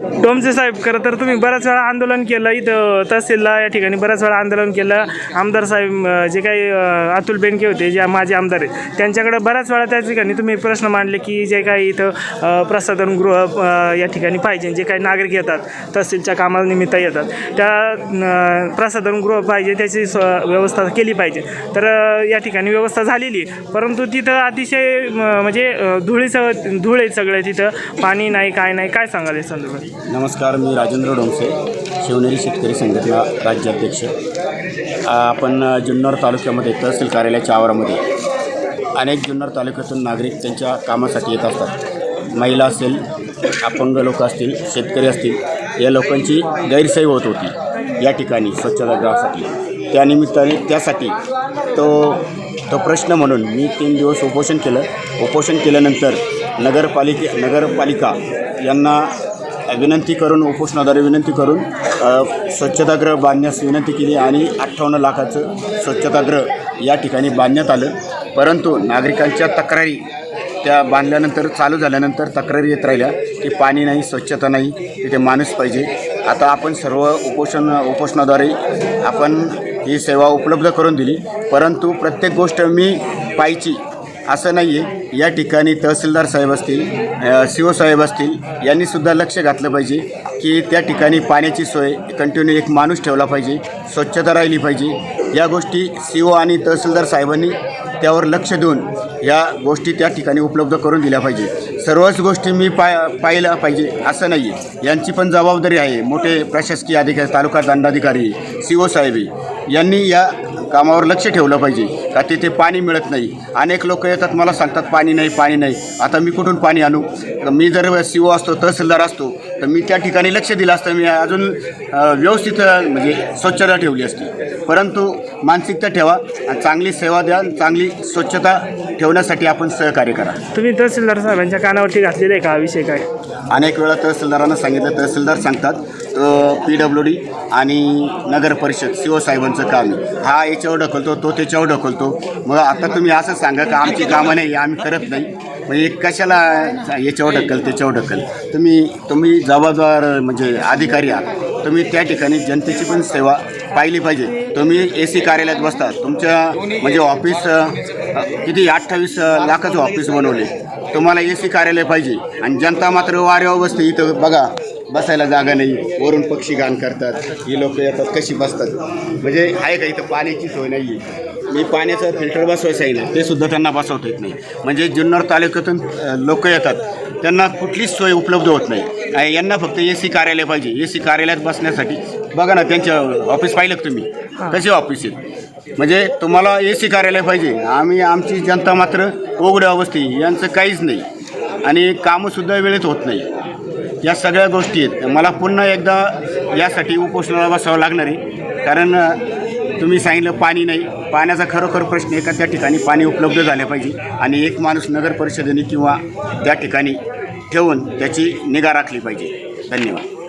टोमसे साहेब खरं तर तुम्ही बऱ्याच वेळा आंदोलन केलं इथं तहसीलला या ठिकाणी बऱ्याच वेळा आंदोलन केलं. आमदार साहेब जे काही अतुल बेनके होते जे माझे आमदार आहेत त्यांच्याकडे बऱ्याच वेळा त्या ठिकाणी तुम्ही प्रश्न मांडले की जे काही इथं प्रसाधनगृह या ठिकाणी पाहिजे जे काही नागरिक येतात तहसीलच्या कामानिमित्त येतात त्या प्रसाधनगृह पाहिजे त्याची व्यवस्था केली पाहिजे. तर या ठिकाणी व्यवस्था झालेली परंतु तिथं अतिशय म्हणजे अं, धुळीचं धूळ आहे सगळं तिथं पाणी नाही काय नाही काय सांगाल या संदर्भात? नमस्कार मी राजेंद्र डोंगसे शिवनेरी शेतकरी संघटना राज्याध्यक्ष. आपण जुन्नर तालुक्यामध्ये तहसील कार्यालयाच्या आवारामध्ये अनेक जुन्नर तालुक्यातून नागरिक त्यांच्या कामासाठी येत असतात. महिला असेल अपंग लोक असतील शेतकरी असतील या लोकांची गैरसोय होत होती या ठिकाणी स्वच्छतागृहासाठी त्यानिमित्ताने त्यासाठी तो तो प्रश्न म्हणून मी तीन दिवस उपोषण केलं. उपोषण केल्यानंतर नगरपालिके नगरपालिका यांना विनंती करून उपोषणाद्वारे विनंती करून स्वच्छतागृह बांधण्यास विनंती केली आणि अठ्ठावन्न लाखाचं स्वच्छतागृह या ठिकाणी बांधण्यात आलं. परंतु नागरिकांच्या तक्रारी त्या बांधल्यानंतर चालू झाल्यानंतर तक्रारी येत राहिल्या की पाणी नाही स्वच्छता नाही तिथे माणूस पाहिजे. आता आपण सर्व उपोषण उपोषणाद्वारे आपण ही सेवा उपलब्ध करून दिली. परंतु प्रत्येक गोष्ट मी पाहिजे असं नाही आहे या ठिकाणी तहसीलदार साहेब असतील सी ओ साहेब असतील यांनीसुद्धा लक्ष घातलं पाहिजे की त्या ठिकाणी पाण्याची सोय कंटिन्यू एक माणूस ठेवला पाहिजे स्वच्छता राहिली पाहिजे. या गोष्टी सी ओ आणि तहसीलदार साहेबांनी त्यावर लक्ष देऊन या गोष्टी त्या ठिकाणी उपलब्ध करून दिल्या पाहिजे. सर्वच गोष्टी मी पा पाहिल्या पाहिजे असं नाही आहे यांची पण जबाबदारी आहे. मोठे प्रशासकीय अधिकारी तालुका दंडाधिकारी सी ओ साहेब यांनी या कामावर लक्ष ठेवलं पाहिजे का तिथे पाणी मिळत नाही. अनेक लोक येतात मला सांगतात पाणी नाही पाणी नाही. आता मी कुठून पाणी आणू? तर मी जर सी ओ असतो तहसीलदार असतो तर मी त्या ठिकाणी लक्ष दिलं असतं. मी अजून व्यवस्थित म्हणजे स्वच्छता ठेवली असती. परंतु मानसिकता ठेवा आणि चांगली सेवा द्या आणि चांगली स्वच्छता ठेवण्यासाठी आपण सहकार्य करा. तुम्ही तहसीलदार साहेबांच्या कानावरती घातलेले आहे का? विषय काय? अनेक वेळा तहसीलदारांना सांगितलं तहसीलदार सांगतात पी डब्ल्यू डी आणि नगर परिषद सी ओ साहेबांचं काम आहे. हा याच्यावर ढकलतो तो त्याच्यावर ढकलतो. मग आता तुम्ही असं सांगा का आमची कामं नाही आम्ही करत नाही. म्हणजे कशाला याच्यावर ढकल त्याच्यावर ढकल? तुम्ही तुम्ही जबाबदार म्हणजे अधिकारी आहात. तुम्ही त्या ठिकाणी जनतेची पण सेवा पाहिली पाहिजे. तुम्ही ए सी कार्यालयात बसता. तुमच्या म्हणजे ऑफिस किती अठ्ठावीस लाखाचं ऑफिस बनवले. तुम्हाला ए सी कार्यालय पाहिजे. आणि जनता मात्र वाऱ्यावर बसते इथं बघा. बसायला जागा नाही. वरून पक्षी घाण करतात. ही लोक येतात कशी बसतात? म्हणजे आहे का इथं पाण्याची सोय नाही आहे मी पाण्याचं फिल्टर बसवायचं आहे ना ते सुद्धा त्यांना बसवता येत नाही. म्हणजे जुन्नर तालुक्यातून लोक येतात. त्यांना कुठलीच सोय उपलब्ध होत नाही. आणि यांना फक्त ए सी कार्यालय पाहिजे. ए सी कार्यालयात बसण्यासाठी बघा ना त्यांच्या ऑफिस पाहिलं का तुम्ही? कसे ऑफिस आहेत? म्हणजे तुम्हाला ए सी कार्यालय पाहिजे. आम्ही आमची जनता मात्र उघड्या अवस्थी यांचं काहीच नाही. आणि कामंसुद्धा वेळेत होत नाही. या सगळ्या गोष्टी आहेत. मला पुन्हा एकदा यासाठी उपोषणाला बसावं लागणार आहे. कारण तुम्ही सांगितलं पाणी नाही. पाण्याचा खरोखर प्रश्न आहे का त्या ठिकाणी पाणी उपलब्ध झाले पाहिजे आणि एक माणूस नगर परिषदेने किंवा त्या ठिकाणी ठेवून त्याची निगा राखली पाहिजे. धन्यवाद.